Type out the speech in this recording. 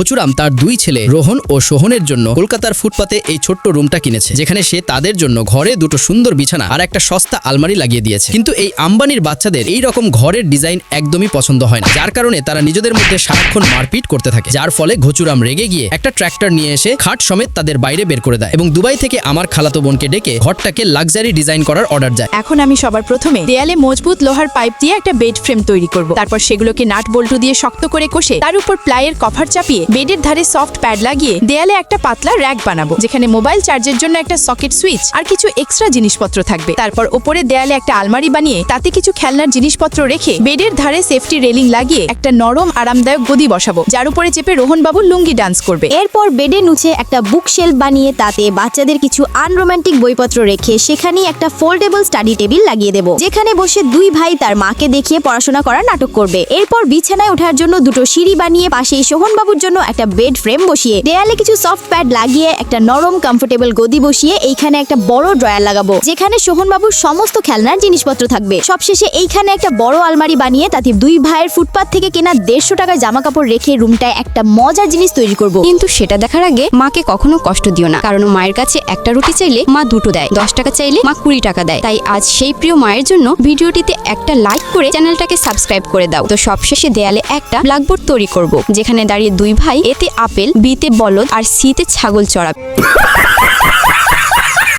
ঘচুরাম তার দুই ছেলে রোহন ও সোহনের জন্য কলকাতার ফুটপাতে এই ছোট্ট রুমটা কিনেছে, যেখানে সে তাদের জন্য ঘরে দুটো সুন্দর বিছানা আর একটা সস্তা আলমারি লাগিয়ে দিয়েছে। কিন্তু এই আম্বানির বাচ্চাদের এই রকম ঘরের ডিজাইন একদমই পছন্দ হয় না, যার কারণে তারা নিজেদের মধ্যে সারাক্ষণ মারপিট করতে থাকে, যার ফলে ঘচুরাম রেগে গিয়ে একটা ট্র্যাক্টর নিয়ে এসে খাট সমেত তাদের বাইরে বের করে দেয় এবং দুবাই থেকে আমার খালাতো বোনকে ডেকে ঘরটাকে লাক্সারি ডিজাইন করার অর্ডার যায় এখন আমি সবার প্রথমে দেয়ালে মজবুত লোহার পাইপ দিয়ে একটা বেড ফ্রেম তৈরি করব, তারপর সেগুলোকে নাট বল্টু দিয়ে শক্ত করে কষে তার উপর প্লাইয়ের কভার চাপিয়ে বেডের ধারে সফট প্যাড লাগিয়ে দেয়ালে একটা পাতলা র্যাক বানাবো, যেখানে মোবাইল চার্জের জন্য একটা সকেট সুইচ আর কিছু এক্সট্রা জিনিসপত্র থাকবে। তারপর ওপরে দেয়ালে একটা আলমারি বানিয়ে তাতে কিছু খেলনার জিনিসপত্র রেখে বেডের ধারে সেফটি রেলিং লাগিয়ে একটা নরম, আরামদায়ক গদি বসাবো, যার উপরে চেপে রোহন বাবু লুঙ্গি ডান্স করবে। এরপর বেডে নুচে একটা বুক শেলফ বানিয়ে তাতে বাচ্চাদের কিছু আনরোমান্টিক বইপত্র রেখে সেখানেই একটা ফোল্ডেবল স্টাডি টেবিল লাগিয়ে দেবো, যেখানে বসে দুই ভাই তার মাকে দেখিয়ে পড়াশোনা করার নাটক করবে। এরপর বিছানায় ওঠার জন্য দুটো সিঁড়ি বানিয়ে পাশেই সোহনবাবুর জন্য একটা বেড ফ্রেম বসিয়ে, দেয়ালে কিছু সফট প্যাড লাগিয়ে একটা নরম কমফোর্টেবল গদি বসিয়ে এইখানে একটা বড় ড্রয়ার লাগাবো, যেখানে সোহনবাবুর সমস্ত খেলনার জিনিসপত্র থাকবে। সবশেষে এইখানে একটা বড় আলমারি বানিয়ে তাতে দুই ভাইয়ের ফুটপাত থেকে কেনা দেড়শো টাকার জামা কাপড় রেখে রুমটায় একটা মজার জিনিস তৈরি করব। কিন্তু সেটা দেখার আগে মাকে কখনো কষ্ট দিও না, কারণ মায়ের কাছে একটা রুটি চাইলে মা দুটো দেয়, দশ টাকা চাইলে মা কুড়ি টাকা দেয়। তাই আজ সেই প্রিয় মায়ের জন্য ভিডিওটিতে একটা লাইক করে চ্যানেলটাকে সাবস্ক্রাইব করে দাও। তো সবশেষে দেয়ালে একটা ব্ল্যাকবোর্ড তৈরি করব, যেখানে দাঁড়িয়ে দুই ভাই এতে আপেল বিতে বলদ আর সিতে ছাগল চড়াবে।